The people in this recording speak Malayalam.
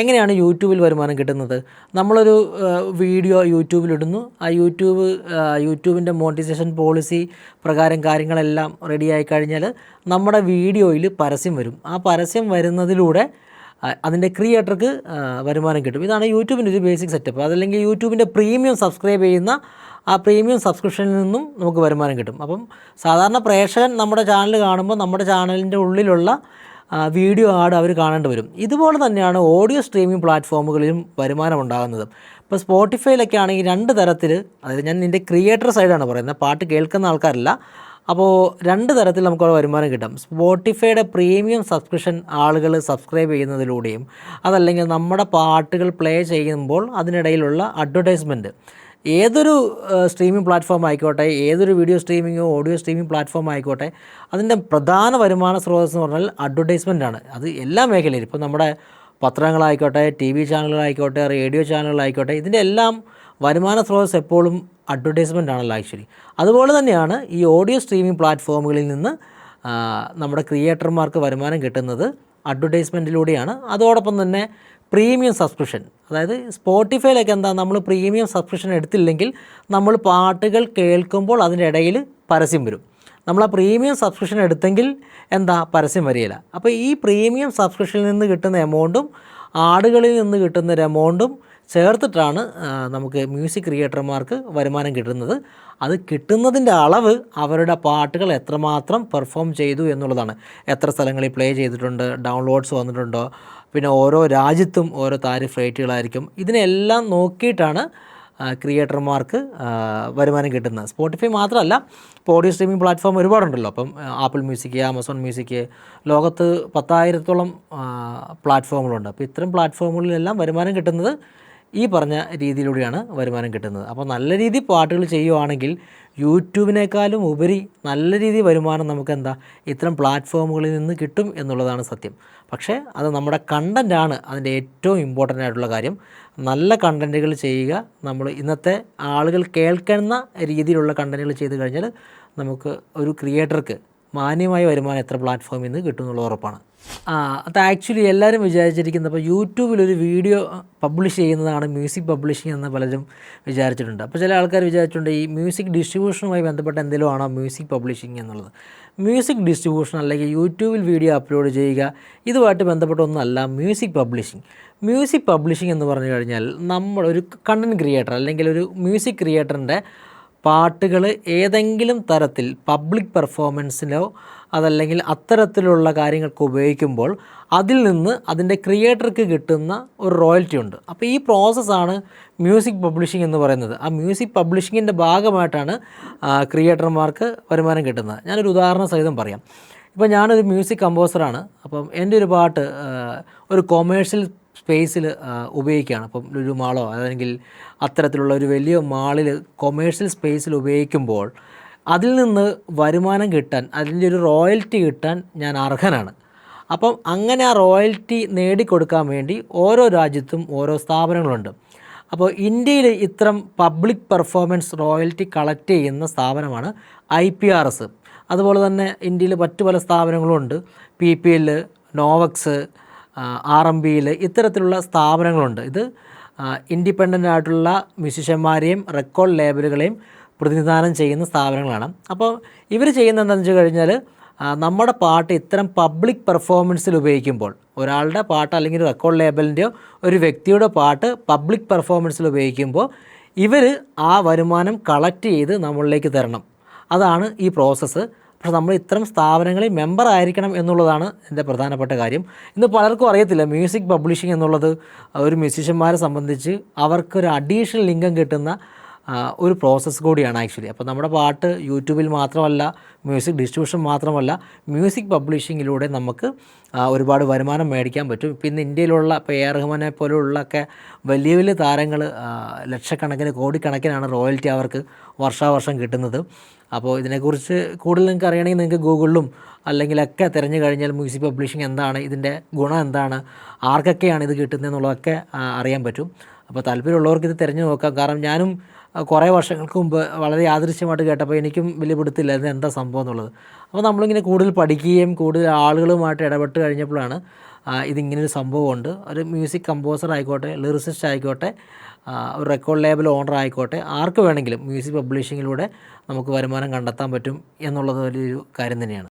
എങ്ങനെയാണ് യൂട്യൂബിൽ വരുമാനം കിട്ടുന്നത്? നമ്മളൊരു വീഡിയോ യൂട്യൂബിലിടുന്നു. ആ യൂട്യൂബ് യൂട്യൂബിന്റെ മോണിറ്റൈസേഷൻ പോളിസി പ്രകാരം കാര്യങ്ങളെല്ലാം റെഡിയായി കഴിഞ്ഞാൽ നമ്മുടെ വീഡിയോയിൽ പരസ്യം വരും. ആ പരസ്യം വരുന്നതിലൂടെ അതിന്റെ ക്രിയേറ്റർക്ക് വരുമാനം കിട്ടും. ഇതാണ് യൂട്യൂബിന്റെ ഒരു ബേസിക് സെറ്റപ്പ്. അതല്ലെങ്കിൽ യൂട്യൂബിന്റെ പ്രീമിയം സബ്സ്ക്രൈബ് ചെയ്യുന്ന ആ പ്രീമിയം സബ്സ്ക്രിപ്ഷനിൽ നിന്നും നമുക്ക് വരുമാനം കിട്ടും. അപ്പം സാധാരണ പ്രേക്ഷകൻ നമ്മുടെ ചാനൽ കാണുമ്പോൾ നമ്മുടെ ചാനലിന്റെ ഉള്ളിലുള്ള വീഡിയോ ആഡ് അവർ കാണേണ്ടി വരും. ഇതുപോലെ തന്നെയാണ് ഓഡിയോ സ്ട്രീമിംഗ് പ്ലാറ്റ്ഫോമുകളിലും വരുമാനം ഉണ്ടാകുന്നത്. ഇപ്പോൾ സ്പോട്ടിഫൈയിലൊക്കെ ആണെങ്കിൽ രണ്ട് തരത്തിൽ അതായത് ഞാൻ നിന്റെ ക്രിയേറ്റർ സൈഡാണ് പറയുന്നത് പാട്ട് കേൾക്കുന്ന ആൾക്കാരല്ല. അപ്പോൾ രണ്ട് തരത്തിൽ നമുക്ക് അവിടെ വരുമാനം കിട്ടും. സ്പോട്ടിഫൈയുടെ പ്രീമിയം സബ്സ്ക്രിപ്ഷൻ ആളുകൾ സബ്സ്ക്രൈബ് ചെയ്യുന്നതിലൂടെയും അതല്ലെങ്കിൽ നമ്മുടെ പാട്ടുകൾ പ്ലേ ചെയ്യുമ്പോൾ അതിനിടയിലുള്ള അഡ്വർടൈസ്മെന്റ്. ഏതൊരു സ്ട്രീമിംഗ് പ്ലാറ്റ്ഫോം ആയിക്കോട്ടെ ഏതൊരു വീഡിയോ സ്ട്രീമിങ്ങോ ഓഡിയോ സ്ട്രീമിംഗ് പ്ലാറ്റ്ഫോം ആയിക്കോട്ടെ അതിന്റെ പ്രധാന വരുമാന സ്രോതസ്സ് എന്ന് പറഞ്ഞാൽ അഡ്വർടൈസ്മെന്റ് ആണ്. അത് എല്ലാ മേഖലയിലും. ഇപ്പോൾ നമ്മുടെ പത്രങ്ങളായിക്കോട്ടെ ടി വി ചാനലുകളായിക്കോട്ടെ റേഡിയോ ചാനലുകളായിക്കോട്ടെ ഇതിന്റെ എല്ലാം വരുമാന സ്രോതസ് എപ്പോഴും അഡ്വർടൈസ്മെന്റ് ആണല്ലോ ആക്ച്വലി അതുപോലെ തന്നെയാണ് ഈ ഓഡിയോ സ്ട്രീമിംഗ് പ്ലാറ്റ്ഫോമുകളിൽ നിന്ന് നമ്മുടെ ക്രിയേറ്റർമാർക്ക് വരുമാനം കിട്ടുന്നത് അഡ്വർടൈസ്മെന്റിലൂടെയാണ് അതോടൊപ്പം തന്നെ പ്രീമിയം സബ്സ്ക്രിപ്ഷൻ. അതായത് സ്പോട്ടിഫൈയിലൊക്കെ എന്താ നമ്മൾ പ്രീമിയം സബ്സ്ക്രിപ്ഷൻ എടുത്തില്ലെങ്കിൽ നമ്മൾ പാട്ടുകൾ കേൾക്കുമ്പോൾ അതിന്റെ ഇടയിൽ പരസ്യം വരും. നമ്മൾ ആ പ്രീമിയം സബ്സ്ക്രിപ്ഷൻ എടുത്തെങ്കിൽ എന്താ പരസ്യം വരികയില്ല. അപ്പോൾ ഈ പ്രീമിയം സബ്സ്ക്രിപ്ഷനിൽ നിന്ന് കിട്ടുന്ന എമൗണ്ടും ആടുകളിൽ നിന്ന് കിട്ടുന്ന ഒരു എമൗണ്ടും ചേർത്തിട്ടാണ് നമുക്ക് മ്യൂസിക് ക്രിയേറ്റർമാർക്ക് വരുമാനം കിട്ടുന്നത്. അത് കിട്ടുന്നതിന്റെ അളവ് അവരുടെ പാട്ടുകൾ എത്രമാത്രം പെർഫോം ചെയ്തു എന്നുള്ളതാണ്. എത്ര സ്ഥലങ്ങളിൽ പ്ലേ ചെയ്തിട്ടുണ്ട് ഡൗൺലോഡ്സ് വന്നിട്ടുണ്ടോ പിന്നെ ഓരോ രാജ്യത്തും ഓരോ താരിഫ് റേറ്റുകളായിരിക്കും ഇതിനെല്ലാം നോക്കിയിട്ടാണ് ക്രിയേറ്റർമാർക്ക് വരുമാനം കിട്ടുന്നത്. സ്പോട്ടിഫൈ മാത്രമല്ല ഇപ്പോൾ ഓഡിയോ സ്ട്രീമിംഗ് പ്ലാറ്റ്ഫോം ഒരുപാടുണ്ടല്ലോ. അപ്പം ആപ്പിൾ മ്യൂസിക് ആമസോൺ മ്യൂസിക് ലോകത്ത് പത്തായിരത്തോളം പ്ലാറ്റ്ഫോമുകളുണ്ട് അപ്പോൾ ഇത്തരം പ്ലാറ്റ്ഫോമുകളിലെല്ലാം വരുമാനം കിട്ടുന്നത് ഈ പറഞ്ഞ രീതിയിലൂടെയാണ് വരുമാനം കിട്ടുന്നത്. അപ്പോൾ നല്ല രീതിയിൽ പാട്ടുകൾ ചെയ്യുവാണെങ്കിൽ യൂട്യൂബിനേക്കാളും ഉപരി നല്ല രീതി വരുമാനം നമുക്ക് എന്താ ഇത്തരം പ്ലാറ്റ്ഫോമുകളിൽ നിന്ന് കിട്ടും എന്നുള്ളതാണ് സത്യം. പക്ഷേ അത് നമ്മുടെ കണ്ടന്റാണ് അതിന്റെ ഏറ്റവും ഇമ്പോർട്ടന്റ് ആയിട്ടുള്ള കാര്യം. നല്ല കണ്ടന്റുകൾ ചെയ്യുക നമ്മൾ ഇന്നത്തെ ആളുകൾ കേൾക്കുന്ന രീതിയിലുള്ള കണ്ടന്റുകൾ ചെയ്ത് കഴിഞ്ഞാൽ നമുക്ക് ഒരു ക്രിയേറ്റർക്ക് മാന്യമായ വരുമാനം എത്ര പ്ലാറ്റ്ഫോമിൽ നിന്ന് കിട്ടും എന്നുള്ളത് ഉറപ്പാണ്. അത് ആക്ച്വലി എല്ലാവരും വിചാരിച്ചിരിക്കുന്നത് അപ്പോൾ യൂട്യൂബിൽ ഒരു വീഡിയോ പബ്ലിഷ് ചെയ്യുന്നതാണ് മ്യൂസിക് പബ്ലിഷിംഗ് എന്ന് പലരും വിചാരിച്ചിട്ടുണ്ട്. അപ്പോൾ ചില ആൾക്കാർ വിചാരിച്ചിട്ടുണ്ട് ഈ മ്യൂസിക് ഡിസ്ട്രിബ്യൂഷനുമായി ബന്ധപ്പെട്ട എന്തെങ്കിലും ആണോ മ്യൂസിക് പബ്ലിഷിംഗ് എന്നുള്ളത്. മ്യൂസിക് ഡിസ്ട്രിബ്യൂഷൻ അല്ലെങ്കിൽ യൂട്യൂബിൽ വീഡിയോ അപ്ലോഡ് ചെയ്യുക ഇതുമായിട്ട് ബന്ധപ്പെട്ട ഒന്നല്ല മ്യൂസിക് പബ്ലിഷിംഗ് മ്യൂസിക് പബ്ലിഷിംഗ് എന്ന് പറഞ്ഞു കഴിഞ്ഞാൽ നമ്മൾ ഒരു കണ്ടന്റ് ക്രിയേറ്റർ അല്ലെങ്കിൽ ഒരു മ്യൂസിക് ക്രിയേറ്ററിന്റെ പാട്ടുകൾ ഏതെങ്കിലും തരത്തിൽ പബ്ലിക് പെർഫോമൻസിലോ അതല്ലെങ്കിൽ അത്തരത്തിലുള്ള കാര്യങ്ങൾക്ക് ഉപയോഗിക്കുമ്പോൾ അതിൽ നിന്ന് അതിന്റെ ക്രിയേറ്റർക്ക് കിട്ടുന്ന ഒരു റോയൽറ്റി ഉണ്ട്. അപ്പോൾ ഈ പ്രോസസ്സാണ് മ്യൂസിക് പബ്ലിഷിംഗ് എന്ന് പറയുന്നത്. ആ മ്യൂസിക് പബ്ലിഷിങ്ങിന്റെ ഭാഗമായിട്ടാണ് ക്രിയേറ്റർമാർക്ക് വരുമാനം കിട്ടുന്നത്. ഞാനൊരു ഉദാഹരണം സഹിതം പറയാം. ഇപ്പോൾ ഞാനൊരു മ്യൂസിക് കമ്പോസറാണ് അപ്പം എന്റെ ഒരു പാട്ട് ഒരു കൊമേഴ്ഷ്യൽ സ്പേസിൽ ഉപയോഗിക്കുകയാണ് അപ്പം ഒരു മാളോ അല്ലെങ്കിൽ അത്തരത്തിലുള്ള ഒരു വലിയ മാളിൽ കൊമേഴ്ഷ്യൽ സ്പേസിൽ ഉപയോഗിക്കുമ്പോൾ അതിൽ നിന്ന് വരുമാനം കിട്ടാൻ അതിന്റെ ഒരു റോയൽറ്റി കിട്ടാൻ ഞാൻ അർഹനാണ്. അപ്പം അങ്ങനെ ആ റോയൽറ്റി നേടിക്കൊടുക്കാൻ വേണ്ടി ഓരോ രാജ്യത്തും ഓരോ സ്ഥാപനങ്ങളുണ്ട്. അപ്പോൾ ഇന്ത്യയിൽ ഇത്തരം പബ്ലിക് പെർഫോമൻസ് റോയൽറ്റി കളക്ട് ചെയ്യുന്ന സ്ഥാപനമാണ് ഐ പി ആർ എസ്. അതുപോലെ തന്നെ ഇന്ത്യയിൽ മറ്റു പല സ്ഥാപനങ്ങളുണ്ട് P P L Novex R M ബിയിൽ ഇത്തരത്തിലുള്ള സ്ഥാപനങ്ങളുണ്ട്. ഇത് ഇൻഡിപെൻഡന്റ് ആയിട്ടുള്ള മ്യൂസിഷ്യന്മാരെയും റെക്കോർഡ് ലേബലുകളെയും പ്രതിനിധാനം ചെയ്യുന്ന സ്ഥാപനങ്ങളാണ്. അപ്പോൾ ഇവർ ചെയ്യുന്ന എന്താണെന്ന് വെച്ച് കഴിഞ്ഞാൽ നമ്മുടെ പാട്ട് ഇത്തരം പബ്ലിക് പെർഫോമൻസിൽ ഉപയോഗിക്കുമ്പോൾ ഒരാളുടെ പാട്ട് അല്ലെങ്കിൽ റെക്കോർഡ് ലേബലിന്റെയോ ഒരു വ്യക്തിയുടെ പാട്ട് പബ്ലിക് പെർഫോമൻസിൽ ഉപയോഗിക്കുമ്പോൾ ഇവർ ആ വരുമാനം കളക്ട് ചെയ്ത് നമ്മളിലേക്ക് തരണം. അതാണ് ഈ പ്രോസസ്സ്. പക്ഷെ നമ്മൾ ഇത്തരം സ്ഥാപനങ്ങളിൽ മെമ്പർ ആയിരിക്കണം എന്നുള്ളതാണ് എന്റെ പ്രധാനപ്പെട്ട കാര്യം. ഇന്ന് പലർക്കും അറിയത്തില്ല മ്യൂസിക് പബ്ലിഷിംഗ് എന്നുള്ളത് ഒരു മ്യൂസിഷ്യന്മാരെ സംബന്ധിച്ച് അവർക്കൊരു അഡീഷണൽ ഇൻകം കിട്ടുന്ന ഒരു പ്രോസസ്സ് കൂടിയാണ് ആക്ച്വലി അപ്പോൾ നമ്മുടെ പാട്ട് യൂട്യൂബിൽ മാത്രമല്ല മ്യൂസിക് ഡിസ്ട്രിബ്യൂഷൻ മാത്രമല്ല മ്യൂസിക് പബ്ലിഷിങ്ങിലൂടെ നമുക്ക് ഒരുപാട് വരുമാനം മേടിക്കാൻ പറ്റും. ഇപ്പം ഇന്ന് ഇന്ത്യയിലുള്ള ഇപ്പോൾ എ റഹ്മാനെ പോലെയുള്ളൊക്കെ വലിയ വലിയ താരങ്ങൾ ലക്ഷക്കണക്കിന് കോടിക്കണക്കിനാണ് റോയൽറ്റി അവർക്ക് വർഷാവർഷം കിട്ടുന്നത്. അപ്പോൾ ഇതിനെക്കുറിച്ച് കൂടുതൽ നിങ്ങൾക്ക് അറിയണമെങ്കിൽ നിങ്ങൾക്ക് ഗൂഗിളിലും അല്ലെങ്കിലൊക്കെ തിരഞ്ഞു കഴിഞ്ഞാൽ മ്യൂസിക് പബ്ലിഷിംഗ് എന്താണ് ഇതിന്റെ ഗുണം എന്താണ് ആർക്കൊക്കെയാണ് ഇത് കിട്ടുന്നത് എന്നുള്ളതൊക്കെ അറിയാൻ പറ്റും. അപ്പോൾ താല്പര്യമുള്ളവർക്ക് ഇത് തിരഞ്ഞു നോക്കാം. കാരണം ഞാനും കുറേ വർഷങ്ങൾക്ക് മുമ്പ് വളരെ യാദൃശ്യമായിട്ട് കേട്ടപ്പോൾ എനിക്കും വലിയ പിടുത്തില്ല എന്താ സംഭവം എന്നുള്ളത്. അപ്പോൾ നമ്മളിങ്ങനെ കൂടുതൽ പഠിക്കുകയും കൂടുതൽ ആളുകളുമായിട്ട് ഇടപെട്ട് കഴിഞ്ഞപ്പോഴാണ് ഇതിങ്ങനൊരു സംഭവമുണ്ട് ഒരു മ്യൂസിക് കമ്പോസർ ആയിക്കോട്ടെ ലിറിസിസ്റ്റ് ആയിക്കോട്ടെ ഒരു റെക്കോർഡ് ലേബൽ ഓണർ ആയിക്കോട്ടെ ആർക്ക് വേണമെങ്കിലും മ്യൂസിക് പബ്ലിഷിങ്ങിലൂടെ നമുക്ക് വരുമാനം കണ്ടെത്താൻ പറ്റും എന്നുള്ളത് വലിയൊരു കാര്യം തന്നെയാണ്.